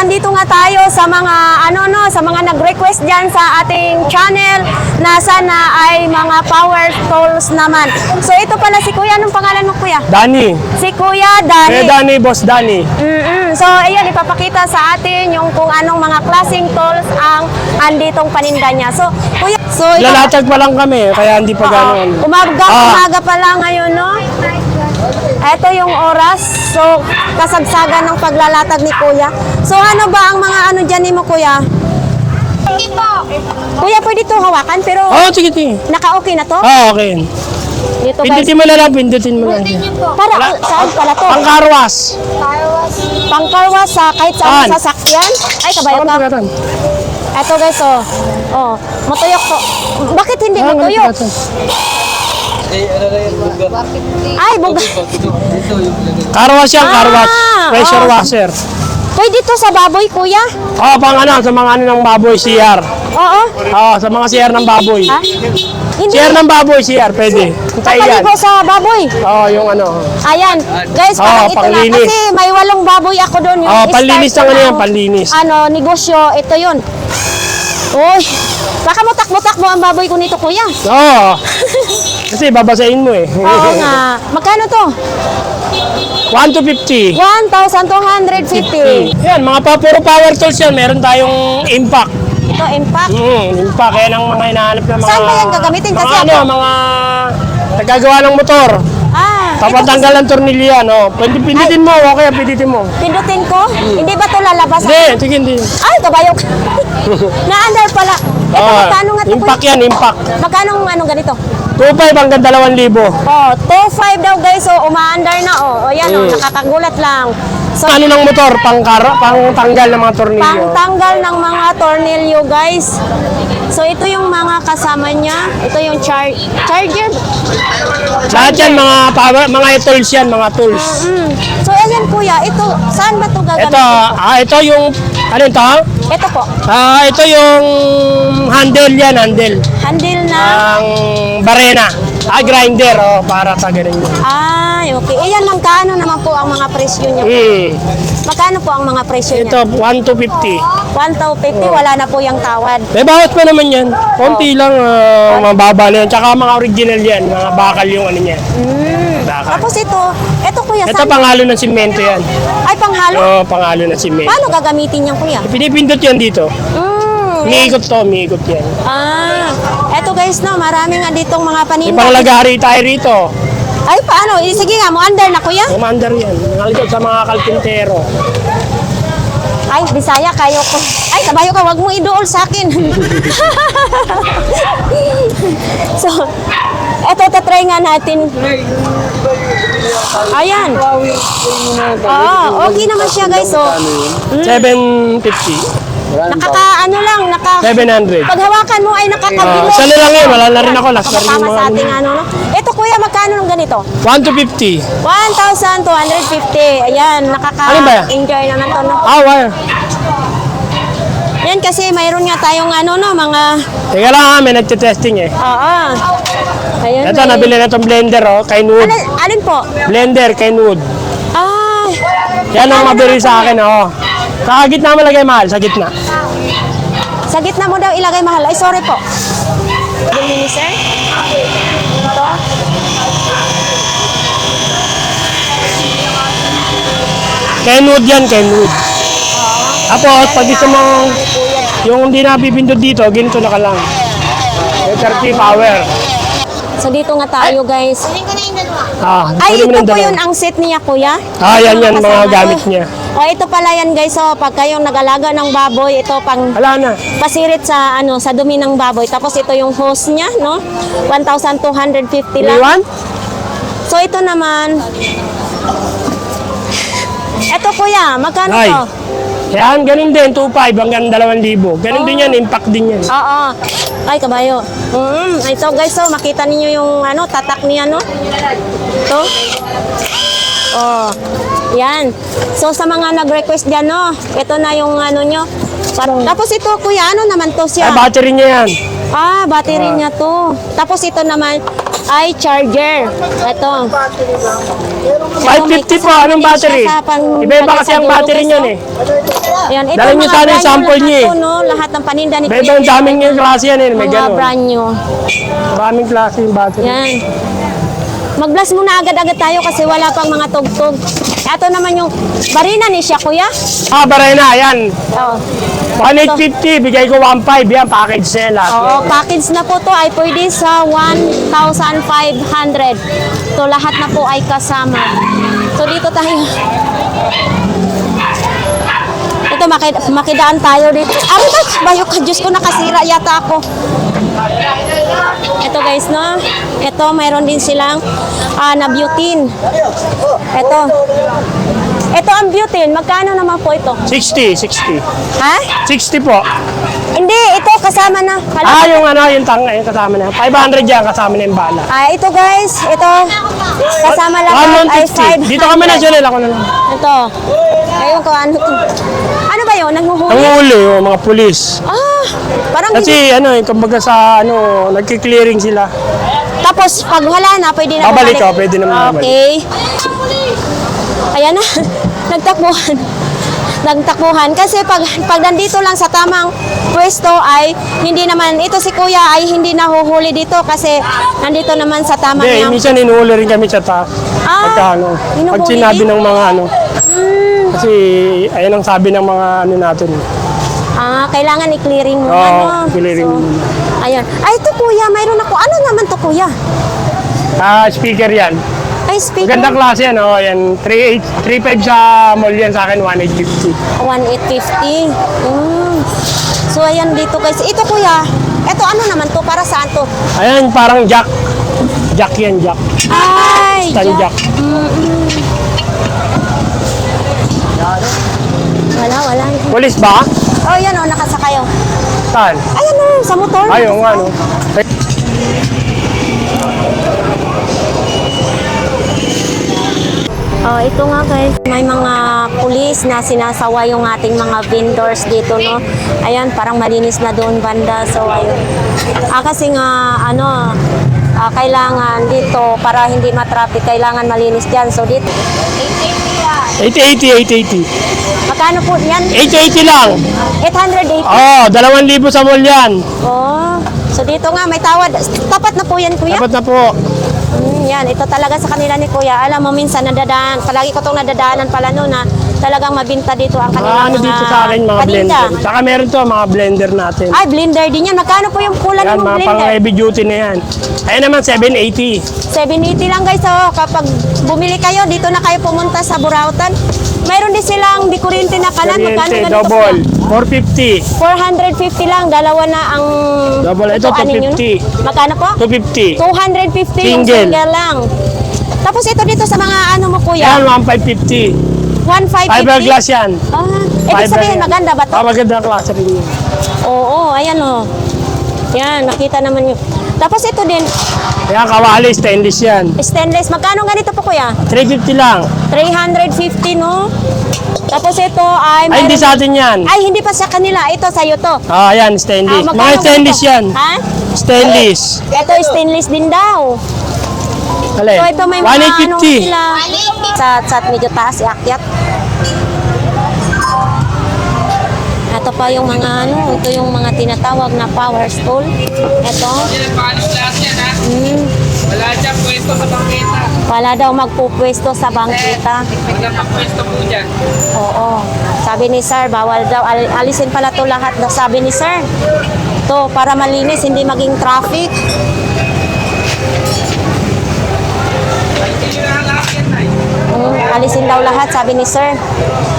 nandito nga tayo sa mga ano no, sa mga nag-request diyan sa ating channel na sana ay mga power tools naman. So ito pala si Kuya, anong pangalan mo Kuya? Dani. Si Kuya Eh, Dani. Dani, boss Dani. Mm-mm. So, ayan, ipapakita sa atin yung kung anong mga klaseng tools ang anditong paninda niya. So, kuya, so, ito- Lalatag pa lang kami, kaya hindi pa Oo. gano'n. Umaga, Ah. umaga pa lang ngayon, no? Ito yung oras. So, kasagsagan ng paglalatag ni Kuya. So, ano ba ang mga ano dyan ni mo, Kuya? Kuya, pwede to hawakan, pero Oo, oh, sige, sige. naka-okay na to? Oo, okay. Dito, guys. Pindutin mo na lang, pindutin mo lang. Para, saan pala to? Pangkarwas. Pangkarwa sa kahit saan Saan? sasakyan? Ay, kabayo ka. Pangkarwas. Eto guys, oh. Oh, matuyok to. Bakit hindi matuyok? Ay, buga. Karwas yan, karwas. Ah, Pressure oh. washer. Pwede to sa baboy, kuya? Oo, pang ano, sa mga ano ng baboy, CR. Oo. Oo, sa mga CR ng baboy. Ha? Hindi. CR ng baboy, CR, pwede. Yan. Kapaligo sa baboy. Oo, yung ano. Ayan. Guys, Oo, parang ito na. panglinis. Kasi may walong baboy ako doon. Yung Oo, start panlinis ko ng ano yan, panlinis. Ano, negosyo. Ito yun. Uy. Baka mo takbo-takbo ang baboy ko nito, kuya. Oo. Kasi babasahin mo eh. Oo nga. Magkano to? 1 to 50. 1,250. Yan, mga pa, puro power tools yan. Meron tayong impact. Ito, impact. Mm, impact. Yan ang mga hinahanap ng mga... Saan ba yan gagamitin? Kasi mga ano, ako- mga nagagawa ng motor. Ah, ito Papatanggal ang tornilyo yan, oh. Pwede pindutin mo, okay, pindutin mo. Pindutin ko? Hindi ba to lalabas? Hindi, sige, hindi. Ay, kabayok. Na-under pala. Ito, Ah, magkano nga ito? impact yan, impact. Magkano ang ano ganito? 2.5 hanggang 2,000. Oh, 2.5 daw guys. So, umaandar na. Oh, o yan, oh, Mm. nakakagulat lang. So, Ano ng motor? Pang, pang tanggal ng mga tornilyo. pangtanggal ng mga tornilyo guys. So, ito yung mga kasama niya. Ito yung char charger. Lahat yan, mga, power, mga tools yan, mga tools. Mm. So, ayan kuya. Ito, saan ba ito gagamitin? Ito, ah, ito yung, ano ito? Ito po. Ah, ito yung handle yan, handle. Handle na. Ang barena. Ah, grinder, oh, para sa ganun yun. Ay, okay. Iyan, magkano naman po ang mga presyo niya? Hmm. Magkano po ang mga presyo niya? Ito, 1 to 50. 1,250, wala na po yung tawad. May bawas pa naman yan. Konti lang, ah, mababa na yan. Tsaka mga original yan, mga bakal yung ano niya. Bakal. Tapos ito, ito kuya, Ito saan? pangalo ng simento yan. Ay, panghalo? Oo, pangalo ng simento. Paano gagamitin yan kuya? Pinipindot yan dito. Mm. Umiikot to, umiikot yan. Ah, eto guys, no, marami nga ditong mga paninda. panglagari tayo rito. Ay, paano? Eh, Sige nga, mo under na kuya. Commander yan. Nalito sa mga kalpintero. Ay, Bisaya, kayo ko. Ay, kabayo ka, wag mo idool sa akin. so, eto, tatry nga natin. Ayan. Oo, okay naman siya guys. So, 750. Nakaka, ano lang, naka... 700. Pag hawakan mo ay Ah, nakakabilo. isa na lang eh, wala na rin ako. Last na rin yung mga sa ano. ating ano, no? Ito kuya, magkano ng ganito? 1 to 50. 1,250. Ayan, Alin ba yan? nakaka-enjoy naman to, no? Ah, wire. Yan kasi mayroon nga tayong ano, no, mga... Teka lang ha, may nagtitesting eh. Oo. Ayun, Ito, may- nabili na itong blender oh, Kenwood. Alin, alin po? Blender, Kenwood. Ah, Yan ang mabili sa akin oh. Sa gitna mo lagay mahal, sa gitna. sa gitna mo daw ilagay mahal. Ay, sorry po. Bili ni sir? Ito. Kenwood yan, Kenwood. Tapos, pag gusto mo, yung hindi na pipindot dito, ginito na ka lang. May 30 power. So, dito nga tayo, guys. Ah, Ay, ito po yun ang set niya, kuya. Ah, yan yan, mga gamit niya. O, ito pala yan, guys. So, pag kayong nag-alaga ng baboy, ito pang Wala na. pasirit sa ano sa dumi ng baboy. Tapos ito yung hose niya, no? 1,250 lang. Iwan? So ito naman Ito kuya, magkano Ay. to? Yan, ganun din, 2.5 hanggang 2,000. Ganun din yan, impact din yan. Oo. Ay, kabayo. Mm, ito guys, so makita ninyo yung ano, tatak niya, no? Ito. Oh. Yan. So sa mga nag-request diyan, no? Ito na yung ano nyo. Tapos ito kuya, ano naman to Ay, siya? battery niya yan. Ah, battery niya to. Tapos ito naman ay charger. Ito. 550 po, anong battery? Iba-iba kasi ang battery niyan eh. Yan, ito Dala niyo mga sana yung brand sample lahat niya eh. to, no? Lahat ng paninda ni Iba-iba yung daming yung klase yan eh. May Mga ganun. brand new. Maraming klase yung battery. Yan. Mag-blast muna agad-agad tayo kasi wala pang mga tugtog. Ito naman yung barina ni siya, kuya. Ah, baray na, yan. Oh. 1850, bigay ko 1.5 yan, package na lahat. Oo, package na po to ay pwede sa 1,500. So lahat na po ay kasama. So dito tayo. Ito, maki, makidaan tayo dito. Ba? Bayo ka, Diyos ko, nakasira yata ako. Ito guys, no? Ito, mayroon din silang ah, na butane. Ito. Ito ang butane. Magkano naman po ito? 60, 60. Ha? 60 po. Hindi, ito kasama na. Kala- Ah, yung ano, yung tang, yung kasama na. 500 yan, kasama na yung bala. Ah, ito guys, ito kasama lang ay 150. 500. Dito kami na, Jonel, ako na lang. Ito. Ayun ko, ano to? Ano ba yun? Naghuhuli? Nanguhuli, yung mga pulis. Ah, parang Kasi ano, eh, kumbaga sa ano, nagki-clearing sila. Tapos pag wala na, pwede na Babalik ka, pwede naman. Okay. Ayan na, nagtakbuhan. Nagtakbuhan. Kasi pag, pag nandito lang sa tamang pwesto ay hindi naman, ito si kuya ay hindi nahuhuli dito kasi nandito naman sa tamang Hindi, niyang- minsan inuhuli rin kami sa taas. Ah, Pagka ano, pag sinabi ng mga ano. Hmm. Kasi ayun ang sabi ng mga ano natin. Ah, kailangan i-clearing mo. Oo, ano? clearing so. Ayun. Ay, ito kuya, mayroon ako. Ano naman to kuya? Ah, speaker yan. Ay, speaker. Magandang klase yan, oh. Yan, 3.8 3.5 sa mall yan sa akin, 1.850. 1850. Mm. So, ayan dito guys. Ito kuya, ito ano naman to? Para saan to? Ayan, parang jack. Jack yan, jack. Ay, Stand Jack. jack. Wala, wala. Pulis ba? Oh, yan oh, nakasakay oh. Saan? Ayan oh, sa motor. Ayun, ano. Oh, ito nga guys, may mga pulis na sinasawa yung ating mga vendors dito, no? Ayan, parang malinis na doon banda. So, ayun. Ah, kasi nga, ano, ah, kailangan dito, para hindi matraffic, kailangan malinis dyan. So, dito, 880, 880. magkano po yan? 880 lang. 880. Oh, 2,000 sa mall yan. Oh, so dito nga, may tawad. Tapat na po yan, kuya. Dapat na po. Mm, yan, ito talaga sa kanila ni Kuya. Alam mo, minsan nadadaan, palagi ko itong nadadaanan pala no, na talagang mabinta dito ang Mga kanilang ano dito sa akin, mga paninda. blender. Saka meron to, mga blender natin. Ay, blender din yan. Magkano po yung kulan Yan, ng mga pang blender? heavy duty na yan. Ayun naman, 780. 780 lang guys. Oh, kapag bumili kayo, dito na kayo pumunta sa Burautan. Mayroon din silang dikurente na kalan. Magkano Kuryente, ganito double. po? 450. 450 lang. Dalawa na ang... Double. Ito, tutuanin nyo, no? 250. Magkano po? 250. 250 yung Single. single lang. Tapos ito dito sa mga ano mo kuya, Yan, 1550. 1550. Fiberglass yan. Ah, ibig Fiber sabihin yan. maganda ba to? Ah, maganda ang klase rin yun. Oo, ayan oh. Yan, nakita naman yun. Tapos ito din, Yan, kawali, stainless yan. stainless. Magkano ganito po kuya? 350 lang. 350 no? Tapos ito ay... Ay, hindi mayroon- sa atin yan. Ay, hindi pa sa kanila. Ito sa'yo to. Ah, yan, Ah, stainless. magkano Mga stainless ganito? yan. Ha? Stainless. Ito stainless din daw. Alin? So ito may mga ano 150. sila. Sa, sa medyo taas, iakyat. Ito pa yung mga ano, ito yung mga tinatawag na power stool. Ito. Mm, Wala dyan pwesto sa bangketa. wala daw magpupwesto sa bangkita. Biglang pwesto po dyan. Oo. Sabi ni sir, bawal daw. Al- alisin pala to lahat sabi ni sir. To, para malinis, hindi maging traffic. Hindi na lahat yan na Mm, alisin daw lahat, sabi ni sir.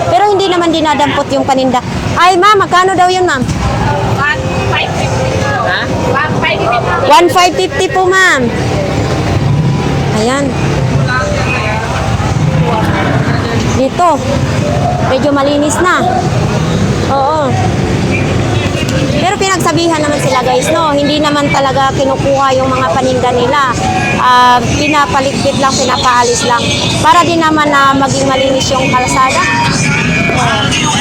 Pero hindi naman dinadampot yung paninda. Ay, ma'am, magkano daw yun, ma'am? Ha? 1,550 po, ma'am. Ayan. Dito. Medyo malinis na. Oo. Pinagsabihan naman sila guys, no? Hindi naman talaga kinukuha yung mga paninda nila. Ah, pinapaligpit lang, pinapaalis lang. Para din naman na maging malinis yung kalsada. Oo.